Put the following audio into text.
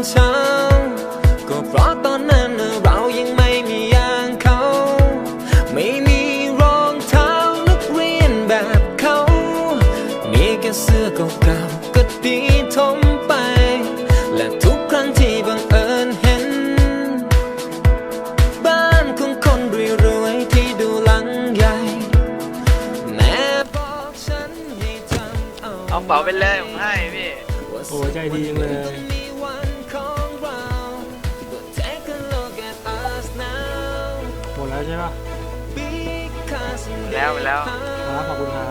ขึ้นก็เพราะตอนนั้นเรายังไม่มีอย่างเขา ไม่มีรองเท้านักเรียนแบบเขา มีแค่เสื้อเก่าๆก็ดีทมไป และทุกครั้งที่บังเอิญเห็น บ้านของคนรวยๆที่ดูหลังใหญ่แม่บอกฉันให้จำเอาเอาเป๋าไปเลยผมให้พี่ โอ้ใจดีจังเลย หมดแล้วใช่ปะ Because แล้วไปแล้ว ครับขอบคุณครับ